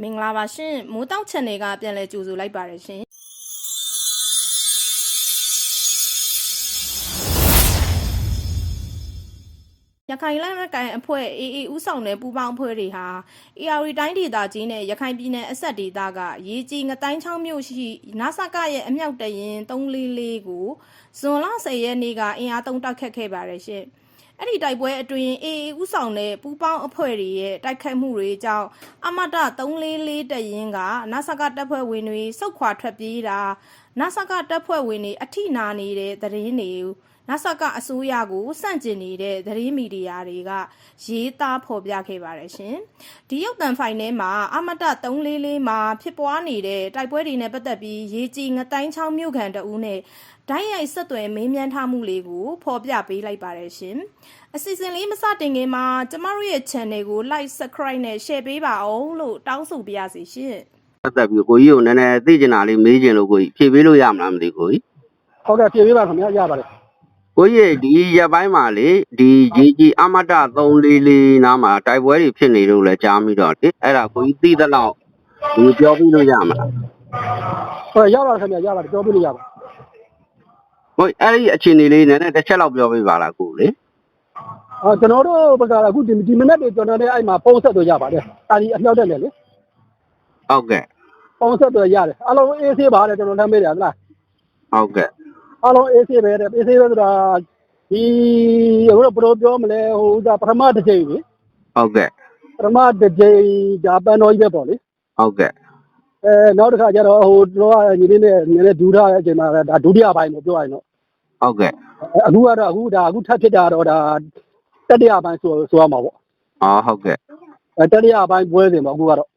မင်္ဂလာပါရှင်မိုးတောက် channel ကပြန်လည်ကြိုဆိုလိုက်ပါတယ်ရှင်ရခိုင်လက်နက်ကိုင်အဖွဲ့ AA ဥဆောင်တဲ့ပူးပေါင်းအဖွဲ့တွေဟာ AR တိုင်းဒေသကြီးနဲ့ရခိုင်ပြည်နယ်အဆက်ဒေသကရေကြီးငတိုင်းချောင်းမြို့ရှိနာဆကရဲ့အမြောက်တရင်344ကိုဇွန်လ10ရက်နေ့ကအင်အားသုံးတိုက်ခတ်ခဲ့ပါတယ်ရှင်။ အဲ့ဒီတိုက်ပွဲအတွင်း AA ဥဆောင်တဲ့ပူးပေါင်းအဖွဲ့တွေရဲ့တိုက်ခတ်မှုတွေကြောင့်အမတ344တရင်ကနာဆကတပ်ဖွဲ့ဝင်တွေစုတ်ခွာထွက်ပြေးတာ နာဆကတပ်ဖွဲ့ဝင်တွေအထိနာနေတဲ့သတင်းတွေနာဆကအစိုးရကိုစန့်ကျင်နေတဲ့သတင်းမီဒီယာတွေကရေးသားဖော်ပြခဲ့ပါတယ်ရှင်။ဒီရုပ်သံဖိုင်ထဲမှာအမတ344မှာဖြစ်ပွားနေတဲ့တိုက်ပွဲတွေနဲ့ပတ်သက်ပြီးရေးကြီးငတိုင်းချောင်းမြို့ခံတအူးနဲ့ဓာတ်ရိုက်ဆက်သွယ်မေးမြန်းထားမှုလေးကိုဖော်ပြပေးလိုက်ပါတယ်ရှင်။အစီအစဉ်လေးမစတင်ခင်မှာကျမတို့ရဲ့ channel ကို like subscribe နဲ့ share ပေးပါအောင်လို့တောင်းဆိုပါရစေရှင်။ ပတ်သက်ပြီးကိုကြီးကိုနည်းနည်းသိကျင်တာလေးမေးကျင်လို့ကိုကြီးဖြေပေးလို့ရမလားမသိဘူးကိုကြီးဟုတ်ကဲ့ပြေးပေးပါခင်ဗျာရပါတယ်ကိုကြီးဒီရက်ပိုင်းမှာလေဒီကြီးကြီးအမတ344နားမှာတိုက်ပွဲတွေဖြစ်နေလို့လဲကြားမိတော့လေအဲ့ဒါကိုကြီးသိသလောက်ဒီပြောပြီးလို့ရမလားဟုတ်ရပါတယ်ခင်ဗျာရပါတယ်ပြောပြလို့ရပါတယ်ကိုကြီးအဲ့ဒီအခြေအနေလေးနည်းနည်းတစ်ချက်လောက်ပြောပေးပါလားကိုလေအာကျွန်တော်တို့ဘက်ကအခုဒီဒီမနေ့တွေကျွန်တော်လည်းအဲ့မှာပုံဆက်တော့ရပါတယ်အာဒီအမြောက်တက်တယ်လေဟုတ်ကဲ့ ပုံဆက်တော့ရတယ်အလုံးအေးဆေးပါတယ်ကျွန်တော်လည်းမေးတယ်ဟုတ်လားဟုတ်ကဲ့အလုံးအေးဆေးပဲတဲ့အေးဆေးပဲဆိုတာဒီအခုတော့ဘယ်လိုပြောမလဲဟိုဥစ္စာပထမတစ်ချိန်လေဟုတ်ကဲ့ပထမတစ်ချိန်ဒါပန်တော်ကြီးပဲပေါ့လေဟုတ်ကဲ့အဲနောက်တစ်ခါကျတော့ဟိုတို့ကညီလေးနဲ့နည်းနည်းဒူးထားတဲ့အချိန်မှာဒါဒုတိယပိုင်းလို့ပြောရရင်တော့ဟုတ်ကဲ့အခုကတော့အခုဒါအခုထပ်ဖြစ်တာတော့ဒါတတိယပိုင်းဆိုဆိုရမှာပေါ့အော်ဟုတ်ကဲ့အဲတတိယပိုင်းပွဲစဉ်ပေါ့အခုကတော့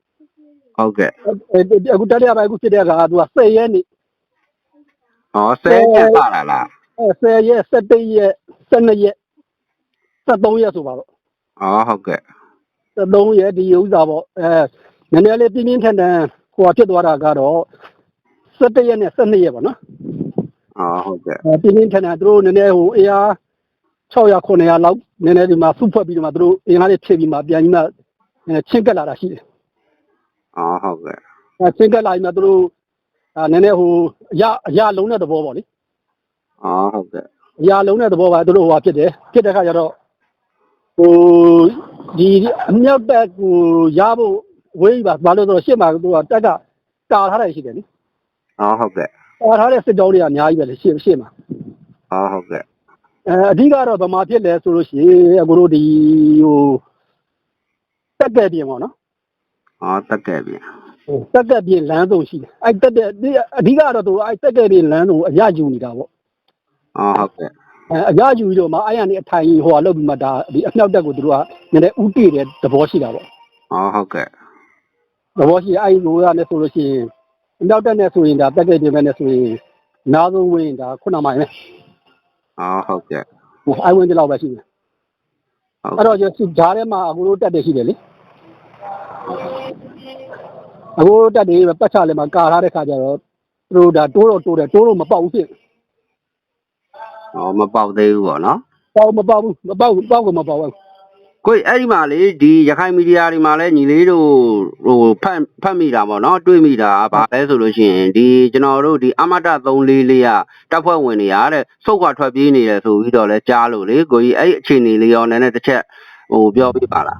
ဟုတ်ကဲ့အဲအခုတတိယပိုင်းအခုဖြစ်တဲ့အခါကသူက10ရက်နေ့အော်ဆယ်ရက်ပါလားလားအဲ10ရက်17ရက်12ရက်73ရက်ဆိုပါတော့အော်ဟုတ်ကဲ့73ရက်ဒီဥစ္စာပေါ့အဲနည်းနည်းလေးပြင်းပြင်းထန်ထန်ဟိုဖြစ်သွားတာကတော့17ရက်နဲ့12ရက်ပေါ့နော်အော်ဟုတ်ကဲ့အဲပြင်းပြင်းထန်ထန်သူတို့နည်းနည်းဟိုအေးအား600 900လောက်နည်းနည်းဒီမှာစုဖွဲ့ပြီးတော့မှသူတို့အင်အားလေးဖြည့်ပြီးမှပြန်ပြီးမှအဲချင်းကက်လာတာရှိတယ် အော်ဟုတ်ကဲ့အဲချင်းကက်လာပြီးမှသူတို့အဲနည်းနည်းဟိုအရအရလုံးတဲ့သဘောပေါ့လေအော်ဟုတ်ကဲ့အရာလုံးတဲ့သဘောပါသူတို့ဟိုဟာဖြစ်တယ်ဖြစ်တဲ့ခါကျတော့ဟိုဒီအမြောက်တက်ကိုရဖို့ဝေးပါဘာလို့လဲဆိုတော့ရှစ်မှာသူကတက်ကတာထားတယ်ရှိတယ်နိအော်ဟုတ်ကဲ့တာထားတဲ့စစ်တောင်းတွေကအများကြီးပဲလေရှစ်ရှစ်မှာအော်ဟုတ်ကဲ့အဲအဓိကတော့ဗမာဖြစ်လဲဆိုလို့ရှိရင်အခုတို့ဒီဟိုတက်ကက်ပြင်ပေါ့နော် အော်တက်ကဲ့ပြန်ဟိုတက်ကက်ပြင်လမ်းဆုံးရှိတယ်အဲတက်တဲ့အဓိကတော့သူအဲတက်ကက်ပြင်လမ်းဆုံးအရယူနေတာပေါ့အော်ဟုတ်ကဲ့အဲအရယူပြီးတော့မှအဲ့ရနေအထိုင်ဟိုဟာလောက်ပြီးမှဒါဒီအမြောက်တက်ကိုသူတို့ကနည်းနည်းဥတည်တဲ့သဘောရှိတာပေါ့အော်ဟုတ်ကဲ့သဘောရှိအဲ့လိုရနဲ့ဆိုလို့ရှိရင်အမြောက်တက်နဲ့ဆိုရင်ဒါတက်ကက်ပြင်မဲ့နဲ့ဆိုရင်နားဆုံးဝင်ဒါခုနမိုင်ပဲအော်ဟုတ်ကဲ့ဟိုအိုင်ဝင်တဲ့လောက်ပဲရှိတယ်ဟုတ်အဲ့တော့ကျဂျားထဲမှာအခုတို့တက်တယ်ရှိတယ်လေ အခုတက်တယ်ပတ်ချလည်းမှာကာထားတဲ့ခါကျတော့သူတို့ဒါတိုးတော့တိုးတယ်တိုးတော့မပေါက်ဘူးဖြစ်အော်မပေါက်သေးဘူးပေါ့နော်ပေါက်မပေါက်ဘူးမပေါက်ဘူးပေါက်ကမပေါက်ဘူးကိုကြီးအဲ့ဒီမှာလေဒီရခိုင်မီဒီယာတွေမှာလည်းညီလေးတို့ဟိုဖတ်ဖတ်မိတာပေါ့နော်တွေ့မိတာဗာလဲဆိုလို့ရှိရင်ဒီကျွန်တော်တို့ဒီအမတ344ကတပ်ဖွဲ့ဝင်တွေရတဲ့စုတ်ခွာထွက်ပြေးနေတယ်ဆိုပြီးတော့လဲကြားလို့လေကိုကြီးအဲ့ဒီအခြေအနေလေးရောနည်းနည်းတစ်ချက်ဟိုပြောပြပါလား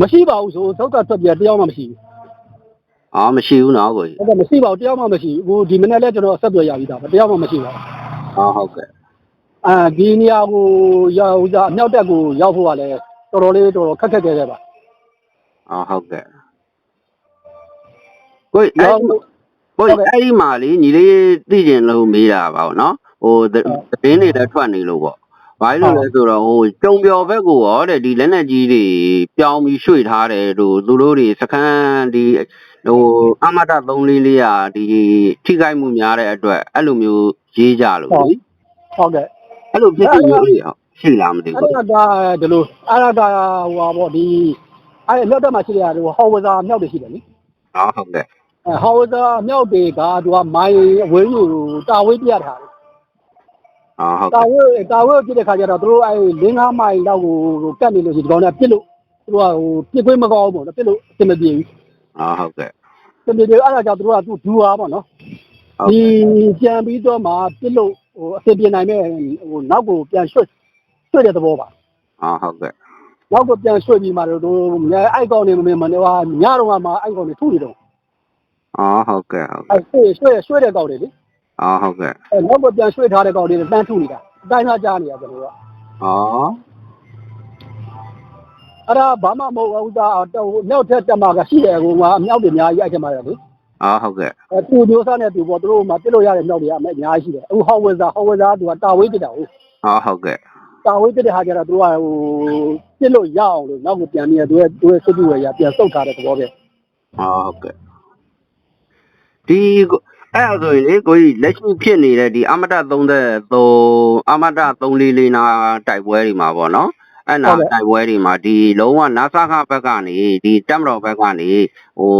မရှိပါဘူးဆိုသောက်ကထွက်ပြတယောက်မှမရှိဘူးအော်မရှိဘူးနော်ကိုကြီးဟုတ်ကဲ့မရှိပါဘူးတယောက်မှမရှိဘူးဟိုဒီမနေ့လဲကျွန်တော်ဆက်သွယ်ရပြီးသားပဲတယောက်မှမရှိပါဘူးအော်ဟုတ်ကဲ့အာဒီနေရာကိုရောက်ဥစားအမြောက်တက်ကိုရောက်ဖို့ကလည်းတော်တော်လေးတော်တော်ခက်ခက်ခဲခဲပါအော်ဟုတ်ကဲ့ကိုကြီးအဲ့ရောက်ဒီကိုကြီးအဲ့ဒီမှာလေညီလေးသိကျင်လို့မေးတာပါပေါ့နော်ဟိုသသတင်းတွေလည်းထွက်နေလို့ပေါ့ ဘာလို့လဲဆိုတော့ဟိုကြုံပြော်ဘက်ကိုရောတဲ့ဒီလက်နက်ကြီးတွေပြောင်းပြီးရွှေ့ထားတယ်လို့သူတို့တွေစခန်းဒီဟိုအမတ344ရာဒီထိခိုက်မှုများတဲ့အတွက်အဲ့လိုမျိုးရေးကြလို့လေဟုတ်ကဲ့အဲ့လိုဖြစ်ပြီးမျိုးတွေရောရှိလားမသိအဲ့ဘူးဒါကဒီလိုအဲ့ဒါကဟိုပါပေါ့ဒီအဲ့အမြောက်တက်မှာရှိတဲ့ဟိုဟော်ဝဇာအမြောက်တွေရှိတယ်နိဟောဟုတ်ကဲ့အဲဟော်ဝဇာအမြောက်တွေကသူကမိုင်းအဝေးယူတာဝေးပြထားတယ် ဟောဟုတ်တာကဲ့ဝေးတာဝေးပြတဲ့ခါကျတော့သူတို့အဲ၄၅မိုင်လောက်ကိုကတ်နေလို့ရှိဒီကောင်ကပြစ်လို့သူသူကဟိုပြစ်ခွင့်မကောင်းဘူးပေါ့နော်ပြစ်လို့အဆင်မပြေဘူးအာဟုတ်ကဲ့အဆင်မပြေဘူးအဲ့ဒါကြောင့်သူတို့ကသူဒူဟာပေါ့နော်ဟုတ်ဒီပြန်ပြီးတော့မှပြစ်လို့ဟိုအဆင်ပြေနိုင်မဲ့ဟိုနောက်ကိုပြန်ရွှတ်ရွှတ်တဲ့သဘောပါအာဟုတ်ကဲ့နောက်ကိုပြန်ရွှတ်ပြီးမှတော့တို့အိုက်ကောင်နေမမနေဟာညတော့မှအိုက်ကောင်နေထုနေတော့အာဟုတ်ကဲ့ဟုတ်အဲ့ရွှေ့ရွှေ့ရွှေ့တဲ့ကောင်တွေလေ အာဟုတ်ကဲ့အဲ့နောက်ကိုပြန်ရွှေ့ထားတဲ့ကောင်တွေတန်းထုနေတာအတိုင်းသားကြားနေရကျွန်တော်ကအာအဲ့ဒါဘာမှမဟုတ်ဘူးသားတော့မြောက်ထက်တက်မှာကရှိတယ်ဟိုကအမြောက်တွေအများကြီးအိုက်ချက်မှာရတယ်လေအာဟုတ်ကဲ့အဲသူမျိုးစားနဲ့သူပေါ့သူတို့မှပြစ်လို့ရတဲ့မြောက်တွေကအများကြီးရှိတယ်အခုဟောက်ဝဲစားဟောက်ဝဲစားကသူကတာဝေးပြစ်တာဟုတ်အာဟုတ်ကဲ့တာဝေးပြစ်တဲ့ဟာကြတော့သူကဟိုပြစ်လို့ရအောင်လို့နောက်ကိုပြန်ပြီးသူရဲ့သူရဲ့စစ်တူဝယ်ရပြန်စုတ်ထားတဲ့သဘောပဲအာဟုတ်ကဲ့ဒီကို အဲ့ဒါဆိုရင်လေကိုကြီးလက်ရှိဖြစ်နေတဲ့ဒီအမတ33အမတ344နာတိုက်ပွဲတွေမှာပေါ့နော်အဲ့နာတိုက်ပွဲတွေမှာဒီလုံးဝနာဆာခဘက်ကနေဒီတက်မတော်ဘက်ကနေဟို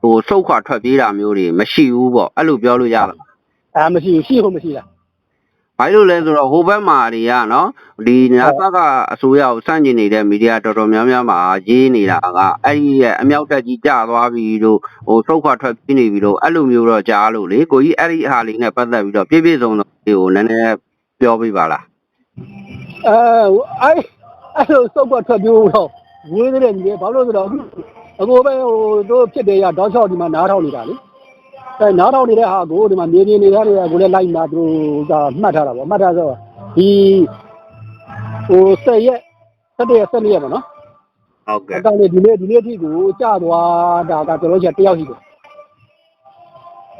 ဟိုစုတ်ခွာထွက်ပြေးတာမျိုးတွေမရှိဘူးပေါ့အဲ့လိုပြောလို့ရလားအာမရှိဘူးရှိဟုတ်မရှိလား ဘာလို့လဲဆိုတော့ဟိုဘက်မှာတွေကနော်ဒီနာဆာကအစိုးရကိုစန့်ကျင်နေတဲ့မီဒီယာတော်တော်များများမှာရေးနေတာကအဲ့ဒီရဲ့အမြောက်တက်ကြီးကျသွားပြီလို့ဟိုစုတ်ခွာထွက်ပြေးနေပြီလို့အဲ့လိုမျိုးတော့ကြားလို့လေကိုကြီးအဲ့ဒီဟာလေးနဲ့ပတ်သက်ပြီးတော့ပြည့်ပြည့်စုံစုံလေးကိုနည်းနည်းပြောပြပါလားအဲအဲ့အဲ့လိုစုတ်ကထွက်ပြေးတော့ဝေးတဲ့ညီတွေဘာလို့လဲဆိုတော့အခုပဲဟိုတို့ဖြစ်တယ်ရတောက်ချောက်ဒီမှာနားထောင်နေတာလေ အဲနားထောင်နေတဲ့ဟာကိုဒီမှာနေနေနေတာတွေကကိုလည်းလိုက်မှာသူကမှတ်ထားတာပေါ့မှတ်ထားဆိုဒီဟိုဆက်ရက်ဆက်ရက်ဆက်ရက်ပေါ့နော်ဟုတ်ကဲ့အကောင်လေးဒီနေ့ဒီနေ့အထိကိုကြာသွားတာကကျွန်တော်ချက်တယောက်ရှိတယ်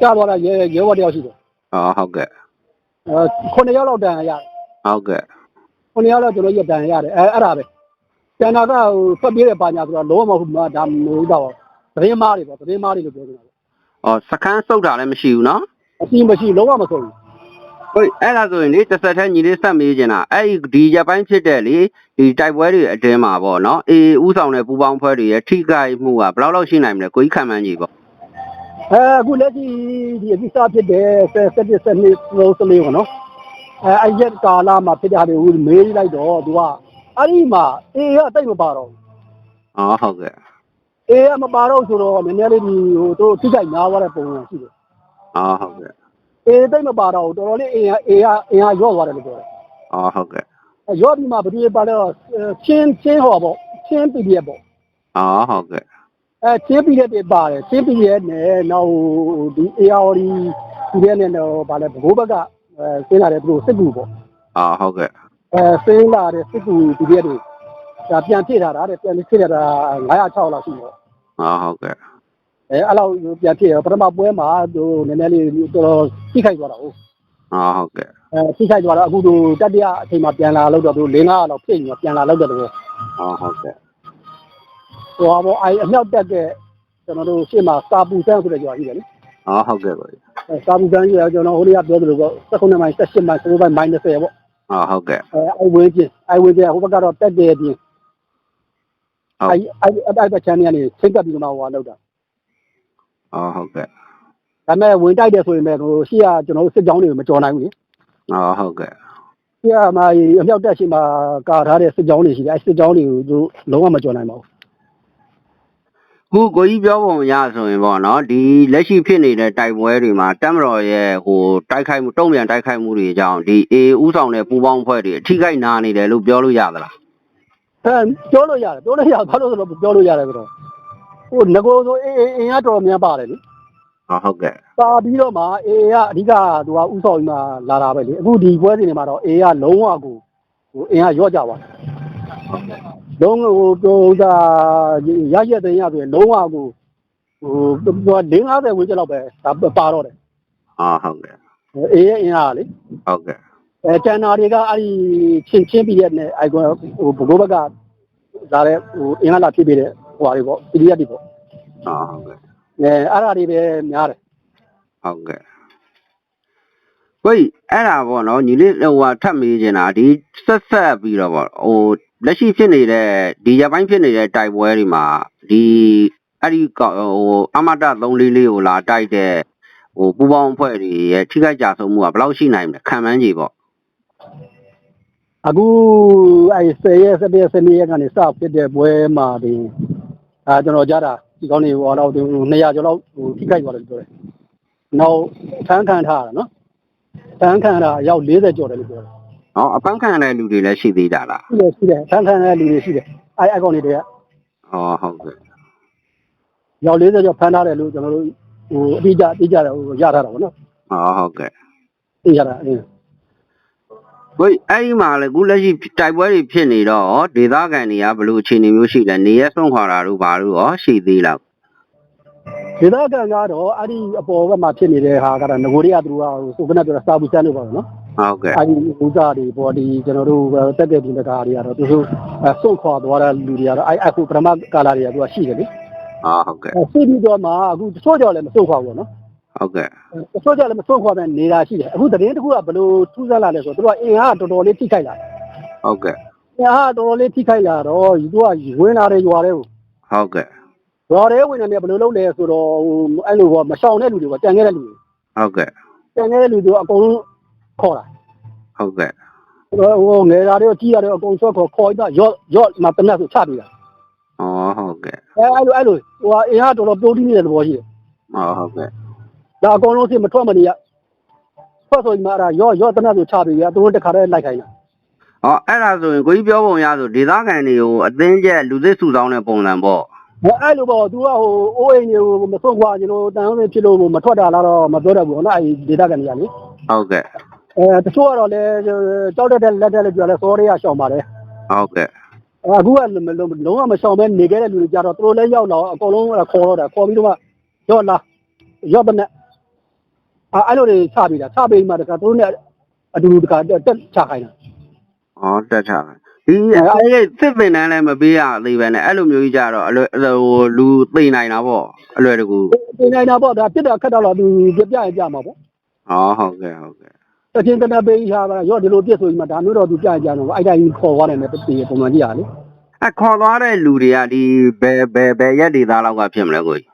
ကြာသွားတာရဲရဲဘော်တယောက်ရှိတယ်အော်ဟုတ်ကဲ့အဲခုနှစ်ယောက်လောက်တန်ရတယ်ဟုတ်ကဲ့ခုနှစ်ယောက်လောက်ကျွန်တော်ရက်တန်ရတယ်အဲအဲ့ဒါပဲကျန်တာကဟိုဆက်ပြေးတဲ့ပါညာဆိုတော့လုံးဝမဟုတ်ဘူးဒါမဟုတ်တော့သတင်းမားတွေပေါ့သတင်းမားတွေလို့ပြောနေတာ ပေါ့အော်စကန်းစုတ်တာလည်းမရှိဘူးနော်အစီမရှိလုံးဝမဆုံးဘူးဟုတ်အဲ့ဒါဆိုရင်လေတစ်ဆက်တည်းညီလေးဆက်မေးချင်တာအဲ့ဒီဒီရပိုင်းဖြစ်တဲ့လေဒီတိုက်ပွဲတွေအတွင်းမှာပေါ့နော်အေးဥဆောင်တဲ့ပူပေါင်းဖွဲ့တွေရဲ့ထိခိုက်မှုကဘယ်လောက်လောက်ရှိနိုင်မလဲကိုကြီးခံမှန်းကြီးပေါ့အဲအခုလက်ရှိဒီအပြီးစားဖြစ်တဲ့ဆက်ဆက်ဆက်နေလို့စလေးပေါ့နော်အဲအရက်ကာလာမှာဖြစ်တဲ့ဟာတွေမေးလိုက်တော့သူကအဲ့ဒီမှာအေးရအတိတ်မပါတော့ဘူးအော်ဟုတ်ကဲ့ အေးမပါတော့ဆိုတော့နည်းနည်းလေးဒီဟိုတို့ထိခိုက်များသွားတဲ့ပုံစံရှိတယ်အော်ဟုတ်ကဲ့အေးတိတ်မပါတော့ဘူးတော်တော်လေးအေးရအေးရအေးရရော့သွားတယ်လို့ပြောတယ်အော်ဟုတ်ကဲ့အဲရော့ပြီးမှဘယ်သူပါလဲတော့ချင်းချင်းဟောပေါ့ချင်းပီဒီအက်ပေါ့အော်ဟုတ်ကဲ့အဲချင်းပီဒီအက်တွေပါတယ်ချင်းပီဒီအက်နဲ့နောက်ဒီ ARD ပီဒီအက်နဲ့တော့ဗာလဲဘိုးဘက်ကအဲဆင်းလာတဲ့သူတို့စစ်ကူပေါ့အော်ဟုတ်ကဲ့အဲဆင်းလာတဲ့စစ်ကူပီဒီအက်တွေ ဒါပြန်ဖြည့်ထားတာတဲ့ပြန်ဖြည့်ထားတာ906လောက်ရှိတယ်အော်ဟုတ်ကဲ့အဲအဲ့လောက်ပြန်ဖြည့်ရပထမပွဲမှာသူနည်းနည်းလေးတော်တော်ထိခိုက်သွားတာဟုတ်အော်ဟုတ်ကဲ့အဲထိခိုက်သွားတော့အခုတို့တတိယအချိန်မှာပြန်လာလို့တော့သူ၄၅လောက်ဖြစ်နေပြန်လာလို့တော့အော်ဟုတ်ကဲ့ဟိုဟာပေါ့အဲအမြောက်တက်တဲ့ကျွန်တော်တို့ရှေ့မှာစာပူဆန်းဆိုတဲ့ကြွားရှိတယ်လေအော်ဟုတ်ကဲ့ကိုကြီးအဲစာပူဆန်းကြီးကကျွန်တော်ဟိုနေ့ကပြောသလိုပေါ့19မိုင်18မိုင်19မိုင် -30 ပေါ့အော်ဟုတ်ကဲ့အဲအိုက်ဝင်းချင်းအိုက်ဝင်းချင်းဟိုဘက်ကတော့တက်တယ်ပြင် အဲအဲအဲ့ဘက်ချမ်းနေကနေချိန်ကပ်ပြီးတော့ဟိုဟာလောက်တာအော်ဟုတ်ကဲ့ဒါပေမဲ့ဝင်တိုက်တယ်ဆိုရင်လည်းဟိုရှေ့ကကျွန်တော်တို့စစ်ကြောင်းတွေမကြော်နိုင်ဘူးလေအော်ဟုတ်ကဲ့ရှေ့ကမှအမြောက်တက်ရှိမှာကာထားတဲ့စစ်ကြောင်းတွေရှိတယ်အဲစစ်ကြောင်းတွေကိုသူလုံးဝမကြော်နိုင်ပါဘူးခုကိုကြီးပြောပုံရဆိုရင်ပေါ့နော်ဒီလက်ရှိဖြစ်နေတဲ့တိုက်ပွဲတွေမှာတက်မတော်ရဲ့ဟိုတိုက်ခိုက်မှုတုံ့ပြန်တိုက်ခိုက်မှုတွေကြောင့်ဒီအေးဥဆောင်တဲ့ပူပေါင်းဖွဲ့တွေအထိခိုက်နာနေတယ်လို့ပြောလို့ရသလား အဲပြောလို့ရတယ်ပြောလို့ရတယ်ဘာလို့ဆိုတော့ပြောလို့ရတယ်ဆိုတော့ဟိုငကိုဆိုအေးအေးအင်းကတော်တော်များပါတယ်လေဟောဟုတ်ကဲ့ပါပြီးတော့မှအေးကအဓိကသူကဥဆောင်ပြီးမှလာတာပဲလေအခုဒီပွဲစဉ်တွေမှာတော့အေးကလုံးဝကိုဟိုအင်းကရော့ကြသွားတယ်ဟုတ်ကဲ့လုံးဝဟိုတော့ဒါရရက်တဲ့ရဆိုရင်လုံးဝကိုဟိုသူက50ဝန်းကျင်လောက်ပဲဒါပါတော့တယ်ဟောဟုတ်ကဲ့အေးရဲ့အင်းအားလေဟုတ်ကဲ့ အဲကျန်တာတွေကအဲ့ဒီချင်းချင်းပြီးတဲ့နဲ့အိုင်ကွန်ဟိုဘိုးဘက်ကလာတဲ့ဟိုအင်္ဂလာဖြစ်ပြီးတဲ့ဟိုဟာတွေပေါ့ပီဒီအက်တွေပေါ့ဟောဟုတ်ကဲ့အဲအဲ့ဒါတွေပဲများတယ်ဟုတ်ကဲ့ဝိအဲ့ဒါပေါ့နော်ညီလေးဟိုဟာထပ်မေးချင်တာဒီဆက်ဆက်ပြီးတော့ပေါ့ဟိုလက်ရှိဖြစ်နေတဲ့ဒီရပိုင်းဖြစ်နေတဲ့တိုက်ပွဲတွေမှာဒီအဲ့ဒီကောင်ဟိုအမတ344ကိုလာတိုက်တဲ့ဟိုပူပေါင်းအဖွဲ့တွေရဲ့ထိခိုက်ကြဆုံးမှုကဘယ်လောက်ရှိနိုင်မလဲခံမှန်းကြည့်ပေါ့ အခုအဲ10ရက်17ရက်17ရက်ကနေစဖြစ်တဲ့ပွဲမှာတင်အာကျွန်တော်ကြားတာဒီကောင်းနေဟိုတော့200ကျော်လောက်ဟိုထိခိုက်သွားတယ်လို့ပြောတယ်။နောက်ဖမ်းခံထားရတာနော်။ဖမ်းခံတာရောက်40ကျော်တယ်လို့ပြောတယ်ဟောအပန်းခံရတဲ့လူတွေလည်းရှိသေးတာလား။ရှိတယ်ရှိတယ်ဖမ်းခံတဲ့လူတွေရှိတယ်။အဲအကောင့်တွေတည်းကဟောဟုတ်ကဲ့ရောက်40ကျော်ဖမ်းထားတယ်လို့ကျွန်တော်တို့ဟိုအတိအကျအတိအကျဟိုရထားတာပေါ့နော်ဟောဟုတ်ကဲ့။သိရတာအင်း ဝေးအဲ့ဒီမှာလေအခုလက်ရှိတိုက်ပွဲတွေဖြစ်နေတော့ရောဒေသခံတွေကဘယ်လိုအခြေအနေမျိုးရှိလဲနေရက်ဆုံးခွာတာတို့ဘာလို့ရောရှိသေးလားဒေသခံကတော့အဲ့ဒီအပေါ်ဘက်မှာဖြစ်နေတဲ့ဟာကတော့ငကိုတွေကသူကဟိုခုနပြောတာစာပူစမ်းလို့ပေါ့နော်ဟုတ်ကဲ့အဲ့ဒီဥစားတွေပေါ်ဒီကျွန်တော်တို့တက်တဲ့ဒီတကားတွေကတော့သူတို့စွန့်ခွာသွားတဲ့လူတွေကတော့အဲ့အခုပထမကာလာတွေကသူကရှိတယ်လေဟောဟုတ်ကဲ့ရှိပြီးတော့မှအခုတချို့ကြောင့်လည်းမစွန့်ခွာဘူးနော် ဟုတ်ကဲ့တချို့ကြောင့်လည်းမစွန့်ခွာတဲ့နေတာရှိတယ်အခုသတင်းတစ်ခုကဘယ်လိုထူးဆန်းလာလဲဆိုတော့သူကအင်အားတော်တော်လေးထိခိုက်လာတယ်ဟုတ်ကဲ့အင်အားတော်တော်လေးထိခိုက်လာတော့သူကဝင်လာတယ်ရွာတွေကိုဟုတ်ကဲ့ရွာတွေဝင်နေတယ်ဘယ်လိုလုပ်လဲဆိုတော့ဟိုအဲ့လိုပေါ့မရှောင်တဲ့လူတွေကတန်ခဲ့တဲ့လူတွေဟုတ်ကဲ့တန်ခဲ့တဲ့လူတွေအကုန်လုံးခေါ်လာဟုတ်ကဲ့ဟိုငယ်သားတွေကြီးရတယ်အကုန်ဆွဲခေါ်ခေါ်ပြီးတော့ရော့ရော့မှာတနက်ဆိုချပြီးတာဟောဟုတ်ကဲ့အဲအဲ့လိုအဲ့လိုဟိုအင်အားတော်တော်တိုးတီးနေတဲ့သဘောရှိတယ်ဟောဟုတ်ကဲ့ ဒါအကုန်လုံးစိမထွက်မနေရထွက်ဆိုဒီမှာအဲ့ဒါရော့ရော့တနက်ဆိုချပြီးရသူတို့တခါတည်းလိုက်ခိုင်းတာဟောအဲ့ဒါဆိုရင်ကိုကြီးပြောပုံရဆိုဒေသခံတွေကိုအသင်းကျက်လူသစ်စုဆောင်းတဲ့ပုံစံပေါ့အဲ့လိုပေါ့သူကဟိုအိုးအိမ်တွေကိုမဆုံးခွာကျွန်တော်တန်အောင်ဖြစ်လို့မထွက်တာလားတော့မပြောတတ်ဘူးနော်အဲ့ဒီဒေတာကနေရလေဟုတ်ကဲ့အဲတချို့ကတော့လည်းကြောက်တတ်တဲ့လက်တက်လည်းပြောလဲစောတွေကရှောင်ပါတယ်ဟုတ်ကဲ့အခုကလုံးဝမရှောင်မဲနေခဲ့တဲ့လူတွေကြတော့သူတို့လည်းရောက်တော့အကုန်လုံးခေါ်တော့တာခေါ်ပြီးတော့မှရော့လာရော့တဲ့နဲ့ အဲ့လိုတွေချပြီးတာချပြီးမှတခါသူတို့နဲ့အတူတူတခါတက်ချခိုင်းတာဟောတက်ထားတယ်ဒီအဲ့ဒီသစ်ပင်တန်းလည်းမပေးရသေးပဲနဲ့အဲ့လိုမျိုးကြီးကြတော့အလွယ်ဟိုလူသိနိုင်တာပေါ့အလွယ်တကူပြင်နေတာပေါ့ဒါပြစ်တာခက်တော့သူပြပြရင်ပြမှာပေါ့ဟောဟုတ်ကဲ့ဟုတ်ကဲ့တချင်းတနပေးဟာပါရော့ဒီလိုပြစ်ဆိုပြီးမှဒါမျိုးတော့သူပြရင်ပြတော့အဲ့တိုင်းခေါ်သွားတယ်နဲ့တည်းပုံမှန်ကြီးရလေအခေါ်သွားတဲ့လူတွေကဒီဘယ်ဘယ်ဘယ်ရက်ဒေသလောက်ကဖြစ်မလဲကိုကြီး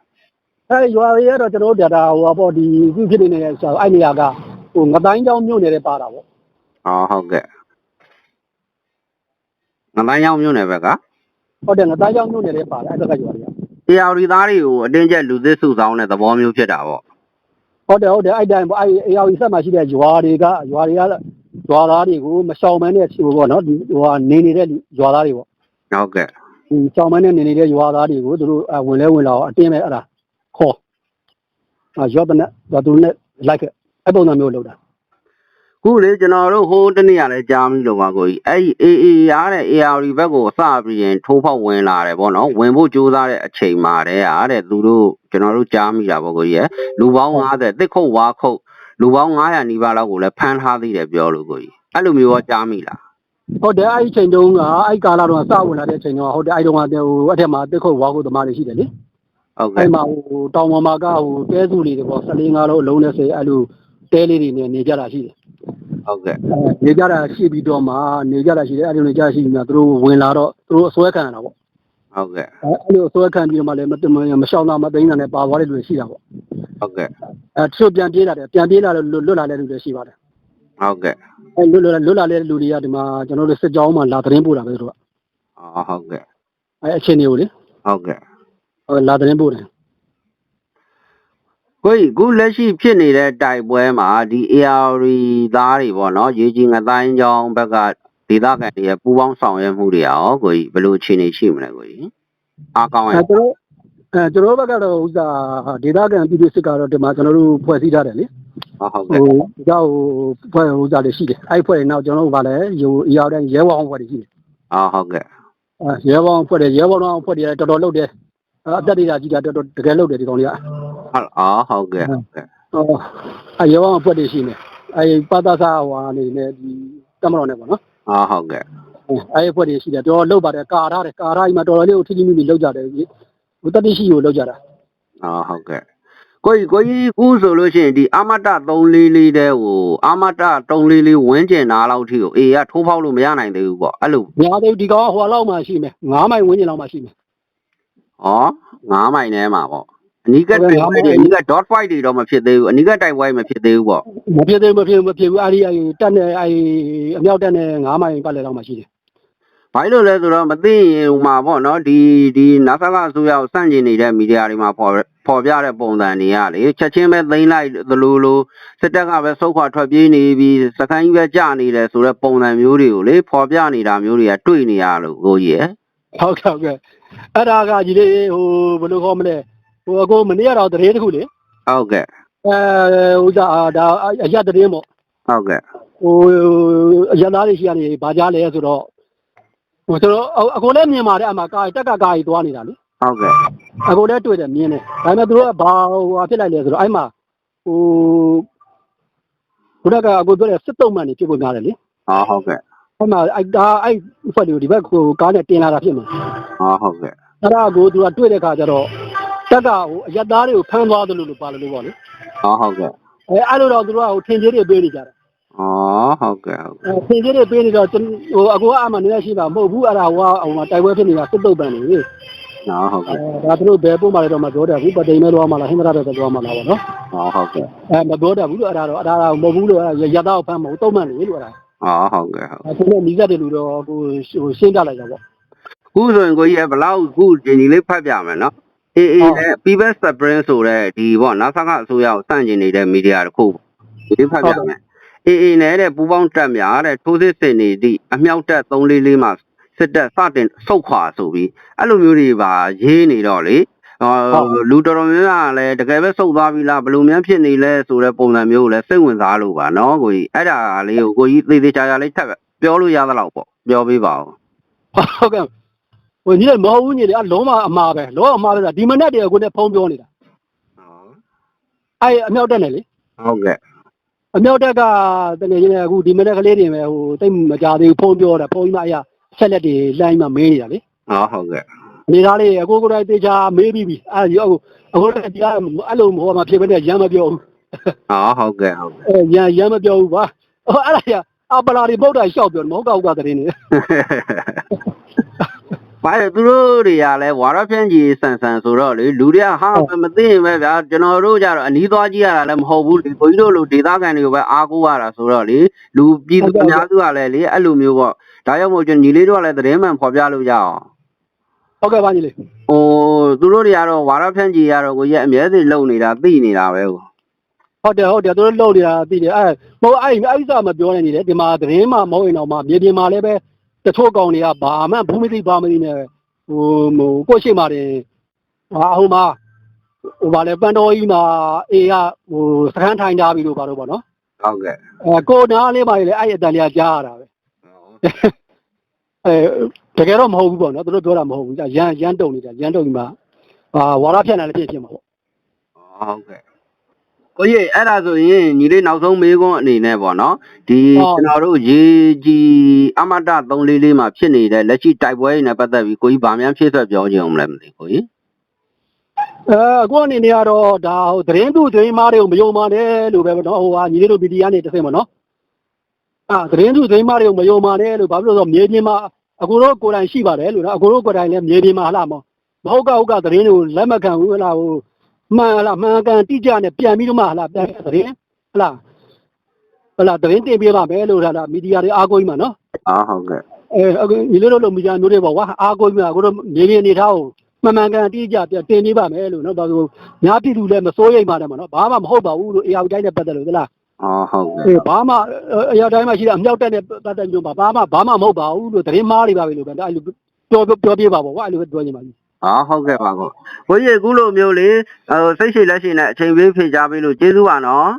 အဲ့ရွာရတော့ကျွန်တော်တို့ဒါဟိုပေါ့ဒီခုဖြစ်နေတဲ့ဆိုအဲ့နေရာကဟိုငတိုင်းချောင်းမြို့နယ်တဲ့ပါတာပေါ့ဟောဟုတ်ကဲ့ငတိုင်းရောက်မြို့နယ်ဘက်ကဟုတ်တယ်ငတိုင်းချောင်းမြို့နယ်တဲ့ပါတယ်အဲ့ဒါကရွာတွေကတရားရီသားတွေကိုအတင်းကျပ်လူသစ်စုဆောင်းတဲ့သဘောမျိုးဖြစ်တာပေါ့ဟုတ်တယ်ဟုတ်တယ်အဲ့တိုင်းပေါ့အဲ့အေယာဝီဆက်မှာရှိတဲ့ရွာတွေကရွာတွေကရွာသားတွေကိုမရှောင်မန်းတဲ့ဟိုပေါ့နော်ဒီဟိုကနေနေတဲ့ရွာသားတွေပေါ့ဟုတ်ကဲ့ဒီရှောင်မန်းနဲ့နေနေတဲ့ရွာသားတွေကိုသူတို့ဝင်လဲဝင်လာအောင်အတင်းပဲအဲ့ဒါ ခေါ်အာရော့တဲ့နဲ့သူတို့နဲ့လိုက်အဲ့ပုံစံမျိုးလုပ်တာခုလေကျွန်တော်တို့ဟိုးတနေ့ကလည်းကြားမိလို့ပါကိုကြီးအဲ့ဒီ AA ရတဲ့ ARD ဘက်ကိုအစပြီးရင်ထိုးဖောက်ဝင်လာတယ်ပေါ့နော်ဝင်ဖို့ကြိုးစားတဲ့အချိန်မှာတည်းအားတဲ့သူတို့ကျွန်တော်တို့ကြားမိတာပေါ့ကိုကြီးရဲ့လူပေါင်း90တစ်ခုတ်ဝါခုတ်လူပေါင်း900နီးပါးလောက်ကိုလည်းဖမ်းထားသေးတယ်ပြောလို့ကိုကြီးအဲ့လိုမျိုးရောကြားမိလားဟုတ်တယ်အဲ့ဒီချိန်တုန်းကအဲ့ကာလာတော့စဝင်လာတဲ့ချိန်တော့ဟုတ်တယ်အဲ့တုန်းကဟိုအဲ့ထက်မှာတက်ခုတ်ဝါခုတ်သမားတွေရှိတယ်လေ ဟုတ်ကဲ့အဲ့မှာဟိုတောင်ပေါ်မှာကဟိုတဲစုလေးတွေပေါ့14ငါးလုံးအလုံးနဲ့ဆိုအဲ့လိုတဲလေးတွေနဲ့နေကြတာရှိတယ်ဟုတ်ကဲ့နေကြတာရှိပြီးတော့မှနေကြတာရှိတယ်အဲ့လိုနေကြရှိပြီးမှသူတို့ဝင်လာတော့သူတို့အစွဲခံရတာပေါ့ဟုတ်ကဲ့အဲ့လိုအစွဲခံပြီးတော့မှလည်းမမရှောင်တာမသိမ်းတာနဲ့ပါသွားတဲ့လူတွေရှိတာပေါ့ဟုတ်ကဲ့အဲတချို့ပြန်ပြေးလာတယ်ပြန်ပြေးလာလို့လွတ်လာတဲ့လူတွေရှိပါတယ်ဟုတ်ကဲ့အဲလွတ်လွတ်လွတ်လာတဲ့လူတွေကဒီမှာကျွန်တော်တို့စစ်ကြောင်းမှာလာသတင်းပို့တာပဲသူတို့ကအော်ဟုတ်ကဲ့အဲအချင်းတွေကိုလေဟုတ်ကဲ့ ဟိုလာသတင်းပို့တယ်ကိုကြီးခုလက်ရှိဖြစ်နေတဲ့တိုက်ပွဲမှာဒီ ARD သားတွေပေါ့နော်ရေကြီးငတိုင်းကြောင်းဘက်ကဒေသခံတွေရဲ့ပူးပေါင်းဆောင်ရွက်မှုတွေရောကိုကြီးဘယ်လိုအခြေအနေရှိမလဲကိုကြီးအားကောင်းအဲရဲ့ကျွန်တော်အဲကျွန်တော်ဘက်ကတော့ဥစားဒေတာကန်ပြည်သူစစ်ကတော့ဒီမှာကျွန်တော်တို့ဖွဲ့စည်းထားတယ်လေဟုတ်ဟုတ်ဟိုကဲ့ဒီကဟိုဖွဲ့ဥစားတွေရှိတယ်အဲ့ဖွဲ့တွေနောက်ကျွန်တော်တို့ကလည်းဟိုအရာတဲ့ရဲဘောင်ဖွဲ့တွေရှိတယ်အော်ဟုတ်ကဲ့အဲရဲဘောင်ဖွဲ့တွေရဲဘောင်တော့ဖွဲ့တွေတော်တော်လုပ်တယ် အတက်တွေကကြီးတာတော်တော်တကယ်လုပ်တယ်ဒီကောင်တွေကဟုတ်အော်ဟုတ်ကဲ့ဟုတ်ကဲ့ဟောအဲရဲဘောင်ဖွဲ့တွေရှိနေအဲပါတာစာဟွာနေနဲ့ဒီတမတော်နဲ့ပေါ့နော်အော်ဟုတ်ကဲ့အဲဖွဲ့တွေရှိတယ်တော်တော်လုပ်ပါတယ်ကာထားတယ်ကာထားကြီးမှာတော်တော်လေးကိုထိထိမိမိလုပ်ကြတယ်ဟိုတတိရှိကိုလုပ်ကြတာအော်ဟုတ်ကဲ့ကိုကြီးကိုကြီးခုဆိုလို့ရှိရင်ဒီအမတ344တဲ့ဟိုအမတ344ဝင်းကျင်နာလောက်ထိကိုအေးကထိုးဖောက်လို့မရနိုင်သေးဘူးပေါ့အဲ့လိုများသေးဒီကောင်ကဟိုလောက်မှရှိမယ်9မိုင်ဝန်းကျင်လောက်မှရှိမယ် ဩ9မိုင်ထဲမှာပေါ့အနီးကတိုက်ပွဲတွေအနီးက dot fight တွေတော့မဖြစ်သေးဘူးအနီးကတိုက်ပွဲမဖြစ်သေးဘူးပေါ့မဖြစ်သေးဘူးမဖြစ်ဘူးမဖြစ်ဘူးအဲ့ဒီအဲ့ဒီတက်နေအဲ့ဒီအမြောက်တက်နေ9မိုင်ပတ်လည်လောက်မှရှိတယ်ဘာလို့လဲဆိုတော့မသိရင်ဟိုမှာပေါ့နော်ဒီဒီနာဆာကအစိုးရကိုစန့်ကျင်နေတဲ့မီဒီယာတွေမှာပေါ်ပေါ်ပြတဲ့ပုံစံတွေကလေချက်ချင်းပဲသိမ်းလိုက်သလိုလိုစစ်တပ်ကပဲစုခွာထွက်ပြေးနေပြီးစကိုင်းကြီးပဲကြာနေတယ်ဆိုတော့ပုံစံမျိုးတွေကိုလေပေါ်ပြနေတာမျိုးတွေကတွေ့နေရလို့ကိုကြီးရယ်ဟုတ်ကဲ့ဟုတ်ကဲ့ အဲ့ဒါကကြီးလေးဟိုဘယ်လိုခေါ်မလဲဟိုအကိုမနေ့ကတော့တရေတစ်ခုလေဟုတ်ကဲ့အဲဟိုဒါဒါအရက်တရေပေါ့ဟုတ်ကဲ့ဟိုအရက်သားတွေရှိကနေဗာကြားလဲဆိုတော့ဟိုဆိုတော့အကိုလည်းမြင်ပါတယ်အမှကာတက်ကကာကြီးသွားနေတာလေဟုတ်ကဲ့အကိုလည်းတွေ့တယ်မြင်တယ်ဒါပေမဲ့သူတို့ကဘာဟိုဟာဖြစ်လိုက်လဲဆိုတော့အဲ့မှာဟိုဘုရားကအကိုပြောတဲ့စစ်တုံးမှန်နေဖြစ်ဖို့များတယ်လေဟောဟုတ်ကဲ့ အဲ့မှာအဲ့ဒါအဲ့ဖွဲ့လို့ဒီဘက်ကိုကားနဲ့တင်လာတာဖြစ်မှာဟောဟုတ်ကဲ့အဲ့ဒါကိုသူကတွေ့တဲ့ခါကျတော့တက်ကဟိုအရက်သားတွေကိုဖမ်းသွားတယ်လို့လို့ပါလို့လို့ပေါ့လေဟောဟုတ်ကဲ့အဲအဲ့လိုတော့သူတို့ကဟိုထင်ကြီးတွေပေးနေကြတယ်ဟောဟုတ်ကဲ့ဟုတ်ကဲ့အဲထင်ကြီးတွေပေးနေတော့ဟိုအကိုကအမှနည်းနည်းရှိတာမဟုတ်ဘူးအဲ့ဒါဟိုကဟိုမှာတိုက်ပွဲဖြစ်နေတာစစ်တုပ်ပန်နေလေနော်ဟုတ်အဲကဲ့ဒါသူတို့ဘယ်ပုံမှလည်းတော့မပြောတတ်ဘူးပတိန်မဲတော့မှလားဟင်္ဒရာတော့တော့မှလားပေါ့နော်ဟောဟုတ်ကဲ့အဲမပြောတတ်ဘူးလို့အဲ့ဒါတော့အဲ့ဒါတော့မဟုတ်ဘူးလို့အဲ့ဒါရသားကိုဖမ်းမဟုတ်တုံးမှန်နေလို့အဲ့ဒါ ဟောဟုတ်ကဲ့ဟုတ်အဲသူတို့နီးစပ်တယ်လို့တော့ဟိုဟိုရှင်းပြလိုက်တာပေါ့ခုဆိုရင်ကိုကြီးကဘလောက်ခုဒီဒီလေးဖတ်ပြမယ်နော်အေးအေးဟုတ်နဲ့ People Spring ဆိုတဲ့ဒီပေါ့နာဆာကအစိုးရကိုစန့်ကျင်နေတဲ့မီဒီယာတစ်ခုပေါ့ဒီလေးဖတ်ပြမယ်အေးအေးနဲ့တဲ့ပူပေါင်းတက်များတဲ့ထိုးစစ်ဆင်နေသည့်အမြောက်တက်344မှာစစ်တပ်စတင်ဆုတ်ခွာဆိုပြီးအဲ့လိုမျိုးတွေပါရေးနေတော့လေဟော လူတော်တော်များများကလည်းတကယ်ပဲစုတ်သွားပြီလားဘယ်လိုများဖြစ်နေလဲဆိုတဲ့ပုံစံမျိုးကိုလည်းစိတ်ဝင်စားလို့ပါနော်ကိုကြီးအဲ့ဒါလေးကိုကိုကြီးသေသေးချာချာလေးထပ်ပြောလို့ရသလောက်ပေါ့ပြောပေးပါဦးဟုတ်ကဲ့ဟိုညီလေးမဟုတ်ဘူးညီလေးအလုံးမအမှားပဲလုံးဝအမှားပဲဆိုတာဒီမနေ့တည်းကိုနဲ့ဖုံးပြောနေတာအဲ့အမြောက်တက်နေလေဟုတ်ကဲ့အမြောက်တက်ကတကယ်ချင်းအခုဒီမနေ့ကလေးတွေပဲဟိုတိတ်မကြသေးဘူးဖုံးပြောတာဖုံးကြီးမအရာဆက်လက်တွေလိုင်းမှမေးနေတာလေဟောဟုတ်ကဲ့ နေသားလေးအကိုကိုယ်တိုင်တေချာမေးပြီးပြီအဲ့ဒီအခုအခုလည်းဒီကအဲ့လိုမဟုတ်မှဖြစ်ပဲနဲ့ရမ်းမပြောဘူးဟောဟုတ်ကဲ့ဟုတ်ကဲ့အဲရမ်းရမ်းမပြောဘူးပါဟိုအဲ့ဒါကြီးအပလာတွေပုတ်တာရှောက်ပြောတယ်မဟုတ်ကောက်ကတဲ့နေဘာလဲသူတို့တွေကလည်းဝါရဖြန့်ကြီးဆန်ဆန်ဆိုတော့လေလူတွေကဟာမသိရင်ပဲဗျာကျွန်တော်တို့ကြတော့အနီးသွားကြည့်ရတာလည်းမဟုတ်ဘူးလေကိုကြီးတို့လိုဒေသခံတွေကိုပဲအားကိုးရတာဆိုတော့လေလူပြည်သူအများစုကလည်းလေအဲ့လိုမျိုးပေါ့ဒါကြောင့်မို့ကျွန်တော်ညီလေးတို့ကလည်းသတင်းမှန်ဖော်ပြလို့ရအောင် ဟုတ်ကဲ့ပါညီလေးဟိုသူတို့တွေကတော့ဝါရဖြန့်ကြီးကတော့ကိုကြီးအမြဲတမ်းလုံနေတာသိနေတာပဲကိုဟုတ်တယ်ဟုတ်တယ်သူတို့လှုပ်နေတာသိတယ်အဲမဟုတ်အဲ့အဲ့ဒီစားမပြောနေနေတယ်ဒီမှာသတင်းမှမဟုတ်ရင်တော့မှမြေပြင်မှာလည်းပဲတချို့ကောင်တွေကဘာမှဘူးမသိဘာမသိနဲ့ဟိုဟိုကိုရှိမှတယ်ဟာဟိုမှာဟိုဗာလဲပန်တော်ကြီးမှာအေးကဟိုစခန်းထိုင်ထားပြီလို့ပါတော့ဗောနော်ဟုတ်ကဲ့အဲကိုနားလေးပါလေအဲ့အတန်လေးကြားရတာပဲ အဲတကယ်တော့မဟုတ်ဘူးပေါ့နော်သူတို့ပြောတာမဟုတ်ဘူးရန်ရန်တုံနေတာရန်တုံဒီမှာဟာဝါရဖြန့်တယ်လည်းဖြစ်ဖြစ်မှာပေါ့ဟုတ်ကဲ့ကိုကြီးအဲ့ဒါဆိုရင်ညီလေးနောက်ဆုံးမေးခွန်းအနေနဲ့ပေါ့နော်ဒီဟုတ်ကျွန်တော်တို့ရေကြီးအမတ344မှာဖြစ်နေတဲ့လက်ရှိတိုက်ပွဲတွေနဲ့ပတ်သက်ပြီးကိုကြီးဗာမြန်ဖြည့်ဆွက်ပြောချင်အောင်မလဲမသိကိုကြီးအဲကိုအနေနဲ့ကတော့ဒါဟိုသတင်းသူသတင်းမားတွေကိုမယုံပါနဲ့လို့ပဲပေါ့နော်ဟိုဟာညီလေးတို့ VD ကနေတစ်ဆင့်ပေါ့နော်အာသတင်းသူသတင်းမားတွေကိုမယုံပါနဲ့လို့ဘာဖြစ်လို့လဲဆိုတော့မြေပြင်မှာ အကိုတို့ကိုယ်တိုင်ရှိပါတယ်လို့နော်အကိုတို့ကိုယ်တိုင်လည်းမြေပြင်မှာဟလာမောမဟုတ်ကဟုတ်ကသတင်းတွေကိုလက်မခံဘူးဟလာဟိုမှန်ဟလာမှန်ကန်တိကျနဲ့ပြန်ပြီးတော့မှဟလာပြန်သတင်းဟလာဟလာသတင်းတင်ပြပါမယ်လို့ဟလာမီဒီယာတွေအားကိုးကြီးမှာနော်အာဟုတ်ကဲ့အဲအခုညီလေးတို့လိုမီဒီယာမျိုးတွေပေါ့ကွာအားကိုးကြီးမှာအကိုတို့မြေပြင်အနေထားကိုမှန်မှန်ကန်တိကျပြန်တင်ပြပါမယ်လို့နော်ဘာလို့ညာပြည်သူလည်းမစိုးရိမ်ပါနဲ့မနော်ဘာမှမဟုတ်ပါဘူးလို့အေအောင်တိုင်းနဲ့ပတ်သက်လို့သလား အော်ဟုတ်ကဲ့အေးဘာမှအရာတိုင်းမှာရှိတဲ့အမြောက်တက်နဲ့ပတ်သက်လို့ဘာမှဘာမှမဟုတ်ပါဘူးလို့သတင်းမားတွေပါပဲလို့ပဲအဲ့လိုပြောပြောပြပါပေါ့ကွာအဲ့လိုပဲပြောနေပါလိမ့်အာဟုတ်ကဲ့ပါကိုကိုကြီးအခုလိုမျိုးလေဟိုစိတ်ရှိလက်ရှိနဲ့အချိန်ပေးဖြေချပေးလို့ကျေးဇူးပါနော်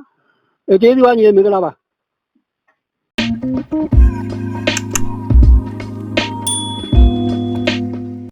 အဲကျေးဇူးပါညီမင်္ဂလာပါ။